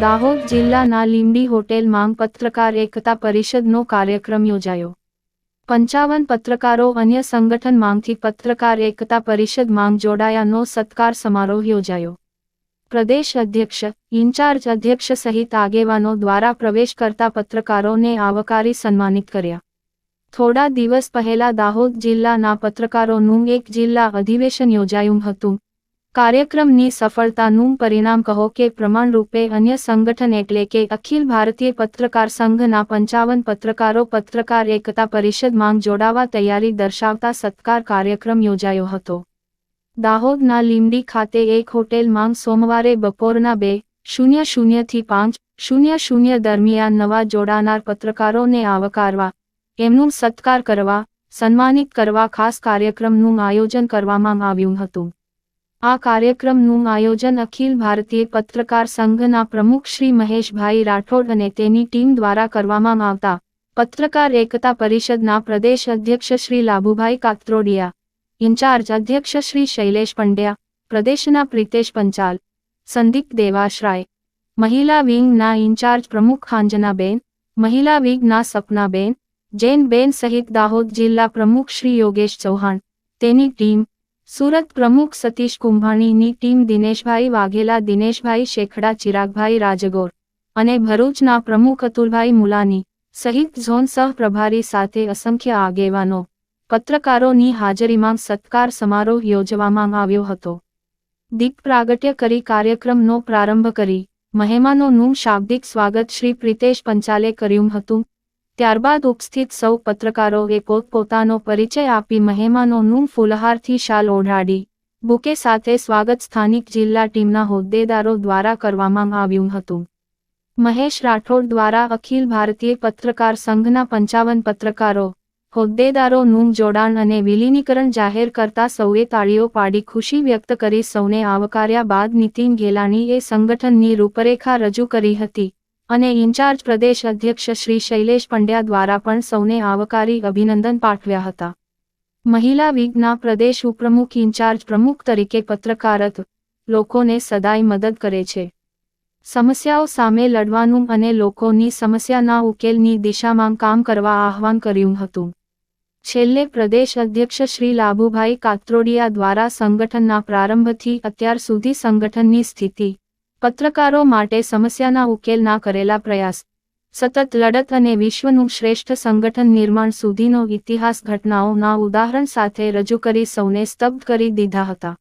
દાહોદ જિલ્લાના લીંબડી હોટેલમાં પત્રકાર એકતા પરિષદનો કાર્યક્રમ યોજાયો. પંચાવન પત્રકારો અન્ય સંગઠન માંગથી પત્રકાર એકતા પરિષદ માંગ જોડાયાનો સત્કાર સમારોહ યોજાયો. પ્રદેશ અધ્યક્ષ, ઇન્ચાર્જ અધ્યક્ષ સહિત આગેવાનો દ્વારા પ્રવેશ કરતા પત્રકારોને આવકારી સન્માનિત કર્યા. થોડા દિવસ પહેલા દાહોદ જિલ્લાના પત્રકારોનું એક જિલ્લા અધિવેશન યોજાયું હતું. કાર્યક્રમની સફળતાનું પરિણામ કહો કે પ્રમાણરૂપે અન્ય સંગઠન એટલે કે અખિલ ભારતીય પત્રકાર સંઘના પંચાવન પત્રકારો પત્રકાર એકતા પરિષદ માંગ જોડાવા તૈયારી દર્શાવતા સત્કાર કાર્યક્રમ યોજાયો હતો. દાહોદના લીંબડી ખાતે એક હોટેલમાં સોમવારે બપોરના બે શૂન્ય શૂન્યથી પાંચ શૂન્ય શૂન્ય દરમિયાન નવા જોડાનાર પત્રકારોને આવકારવા એમનું સત્કાર કરવા, સન્માનિત કરવા ખાસ કાર્યક્રમનું આયોજન કરવામાં આવ્યું હતું. આ કાર્યક્રમનું આયોજન અખિલ ભારતીય પત્રકાર સંઘના પ્રમુખ શ્રી મહેશભાઈ રાઠોડ અને તેની ટીમ દ્વારા કરવામાં આવતા પત્રકાર એકતા પરિષદના પ્રદેશ અધ્યક્ષ શ્રી લાભુભાઈ કાત્રોડિયા, ઇન્ચાર્જ અધ્યક્ષ શ્રી શૈલેષ પંડ્યા, પ્રદેશના પ્રિતેશ પંચાલ, સંદીપ દેવાશ્રાય, મહિલા વિંગના ઇન્ચાર્જ પ્રમુખ ખાંજનાબેન, મહિલા વિંગના સપનાબેન જૈનબેન સહિત દાહોદ જિલ્લા પ્રમુખ શ્રી યોગેશ ચૌહાણ, તેની ટીમ, સુરત પ્રમુખ સતીશ કુંભાણીની ટીમ દિનેશભાઈ વાઘેલા, દિનેશભાઈ શેખડા, ચિરાગભાઈ રાજગોર અને ભરૂચના પ્રમુખ અતુલભાઈ મુલાની સહિત ઝોન સહ પ્રભારી સાથે અસંખ્ય આગેવાનો, પત્રકારોની હાજરીમાં સત્કાર સમારોહ યોજવામાં આવ્યો હતો. દીપ પ્રાગટ્ય કરી કાર્યક્રમનો પ્રારંભ કરી મહેમાનોનું શાબ્દિક સ્વાગત શ્રી પ્રિતેશ પંચાલે કર્યું હતું. ત્યારબાદ ઉપસ્થિત સૌ પત્રકારોએ પોતપોતાનો પરિચય આપી મહેમાનોનું ફૂલહારથી શાલ ઓઢાડી. બુકે સાથે સ્વાગત સ્થાનિક જિલ્લા ટીમના હોદ્દેદારો દ્વારા કરવામાં આવ્યું હતું. મહેશ રાઠોડ દ્વારા અખિલ ભારતીય પત્રકાર સંઘના પંચાવન પત્રકારો હોદ્દેદારોનું જોડાણ અને વિલીનીકરણ જાહેર કરતા સૌએ તાળીઓ પાડી ખુશી વ્યક્ત કરી સૌને આવકાર્યા બાદ નીતિન ગેલાણીએ સંગઠનની રૂપરેખા રજૂ કરી હતી. અને ઇન્ચાર્જ પ્રદેશ અધ્યક્ષ શ્રી શૈલેષ પંડ્યા દ્વારા પણ સૌને આવકારી અભિનંદન પાઠવ્યા હતા. મહિલા વિગના પ્રદેશ ઉપપ્રમુખ ઇન્ચાર્જ પ્રમુખ તરીકે પત્રકારત લોકોને સદાય મદદ કરે છે. સમસ્યાઓ સામે લડવાનું અને લોકોની સમસ્યાના ઉકેલની દિશામાં કામ કરવા આહવાન કર્યું હતું. છેલ્લે પ્રદેશ અધ્યક્ષ શ્રી લાભુભાઈ કાત્રોડિયા દ્વારા સંગઠનના પ્રારંભથી અત્યાર સુધી સંગઠનની સ્થિતિ પત્રકારો માટે સમસ્યાના ઉકેલના કરેલા પ્રયાસ. સતત લડત અને વિશ્વનું શ્રેષ્ઠ સંગઠન નિર્માણ સુધીનો ઇતિહાસ ઘટનાઓના ઉદાહરણ સાથે રજૂ કરી સૌને સ્તબ્ધ કરી દીધા હતા.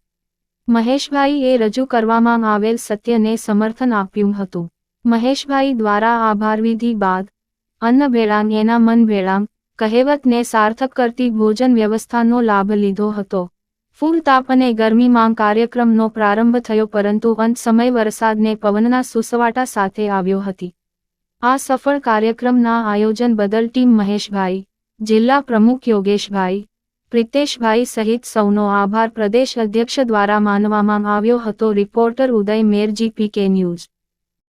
મહેશભાઈએ રજૂ કરવામાં આવેલ સત્યને સમર્થન આપ્યું હતું. મહેશભાઈ દ્વારા આભારવિધિ બાદ, અન્ન ભેળાંગ એના મન ભેળાંગ કહેવતને સાર્થક કરતી ભોજન વ્યવસ્થાનો લાભ લીધો હતો. ફૂલ તાપ અને ગરમીમાં કાર્યક્રમનો પ્રારંભ થયો પરંતુ અંત સમય વરસાદને પવનના સુસવાટા સાથે આવ્યો હતી. આ સફળ કાર્યક્રમના આયોજન બદલ ટીમ મહેશભાઈ, જિલ્લા પ્રમુખ યોગેશભાઈ, પ્રિતેશભાઈ સહિત સૌનો આભાર પ્રદેશ અધ્યક્ષ દ્વારા માનવામાં આવ્યો હતો. Reporter Uday Merji, PK News.